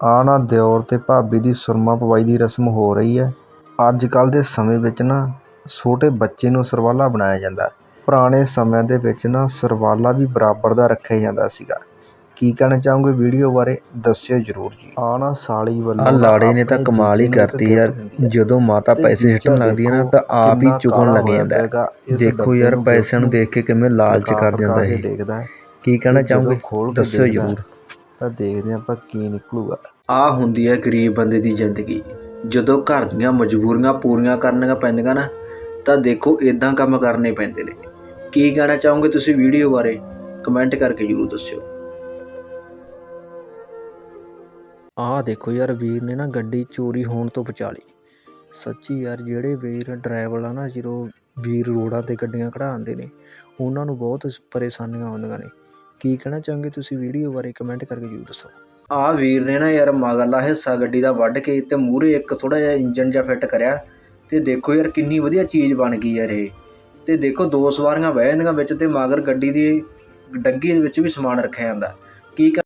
ਆ ਨਾ ਦਿਓਰ ਤੇ ਭਾਬੀ ਦੀ ਸੁਰਮਾ ਪਵਾਈ ਦੀ ਰਸਮ ਹੋ ਰਹੀ ਹੈ। ਅੱਜ ਕੱਲ੍ਹ ਦੇ ਸਮੇਂ ਵਿੱਚ ਨਾ ਛੋਟੇ ਬੱਚੇ ਨੂੰ ਸਰਵਾਲਾ ਬਣਾਇਆ ਜਾਂਦਾ ਪੁਰਾਣੇ ਸਮਿਆਂ ਦੇ ਵਿੱਚ ਨਾ ਸਰਵਾਲਾ ਵੀ ਬਰਾਬਰ ਦਾ ਰੱਖਿਆ ਜਾਂਦਾ ਸੀਗਾ। ਕੀ ਕਹਿਣਾ ਚਾਹੋਗੇ ਵੀਡੀਓ ਬਾਰੇ ਦੱਸਿਓ ਜਰੂਰ ਜੀ। ਆ ਨਾ ਸਾਲੀ ਵੱਲੋਂ ਆ ਲਾੜੇ ਨੇ ਤਾਂ ਕਮਾਲ ਹੀ ਕਰਤੀ ਯਾਰ। ਜਦੋਂ ਮਾਤਾ ਪੈਸੇ ਸਿੱਟਣ ਲੱਗਦੀ ਹੈ ਨਾ ਤਾਂ ਆਪ ਹੀ ਚੁਗਣ ਲੱਗ ਜਾਂਦਾ। ਦੇਖੋ ਯਾਰ ਪੈਸਿਆਂ ਨੂੰ ਦੇਖ ਕੇ ਕਿਵੇਂ ਲਾਲਚ ਕਰ ਜਾਂਦਾ ਇਹ। ਕੀ ਕਹਿਣਾ ਚਾਹੋਗੇ? ਦੱਸਿਓ ਜਰੂਰ। ਤਾਂ ਦੇਖਦੇ ਆਪਾਂ ਕੀ ਨਿਕਲੂਗਾ। ਆ ਹੁੰਦੀ ਹੈ ਗਰੀਬ ਬੰਦੇ ਦੀ ਜ਼ਿੰਦਗੀ। ਜਦੋਂ ਘਰ ਦੀਆਂ ਮਜਬੂਰੀਆਂ ਪੂਰੀਆਂ ਕਰਨੀਆਂ ਪੈਂਦੀਆਂ ਨਾ ਤਾਂ ਦੇਖੋ ਇਦਾਂ ਕੰਮ ਕਰਨੇ ਪੈਂਦੇ ਨੇ। ਕੀ ਕਹਿਣਾ ਚਾਹੋਗੇ ਤੁਸੀਂ ਵੀਡੀਓ ਬਾਰੇ? ਕਮੈਂਟ ਕਰਕੇ ਜਰੂਰ ਦੱਸਿਓ। ਆਹ ਦੇਖੋ ਯਾਰ ਵੀਰ ਨੇ ਨਾ ਗੱਡੀ ਚੋਰੀ ਹੋਣ ਤੋਂ ਬਚਾ ਲਈ। ਸੱਚੀ ਯਾਰ ਜਿਹੜੇ ਵੀਰ ਡਰਾਈਵਰ ਆ ਨਾ ਜਦੋਂ ਵੀਰ ਰੋਡਾਂ ਤੇ ਗੱਡੀਆਂ ਕਢਾਉਂਦੇ ਨੇ ਉਹਨਾਂ ਨੂੰ ਬਹੁਤ ਪਰੇਸ਼ਾਨੀਆਂ ਆਉਂਦੀਆਂ ਨੇ। ਕੀ ਕਹਿਣਾ ਚਾਹੋਗੇ ਤੁਸੀਂ ਵੀਡੀਓ ਬਾਰੇ ਕਮੈਂਟ ਕਰਕੇ ਜਰੂਰ ਦੱਸੋ। ਆ ਵੀਰ ਨੇ ਨਾ ਯਾਰ ਮਗਰਲਾ ਹਿੱਸਾ ਗੱਡੀ ਦਾ ਵੱਢ ਕੇ ਤੇ ਮੂਹਰੇ ਇੱਕ ਥੋੜਾ ਜਿਹਾ ਇੰਜਨ ਜਿਹਾ ਫਿੱਟ ਕਰਿਆ ਤੇ ਦੇਖੋ ਯਾਰ ਕਿੰਨੀ ਵਧੀਆ ਚੀਜ਼ ਬਣ ਗਈ ਯਾਰ ਇਹ। ਤੇ ਦੇਖੋ ਦੋ ਸਵਾਰੀਆਂ ਬਹਿ ਜਾਂਦੀਆਂ ਵਿੱਚ ਤੇ ਮਗਰ ਗੱਡੀ ਦੀ ਡੱਗੀ ਦੇ ਵਿੱਚ ਵੀ ਸਮਾਨ ਰੱਖਿਆ ਜਾਂਦਾ। ਕੀ ਕਹਿ-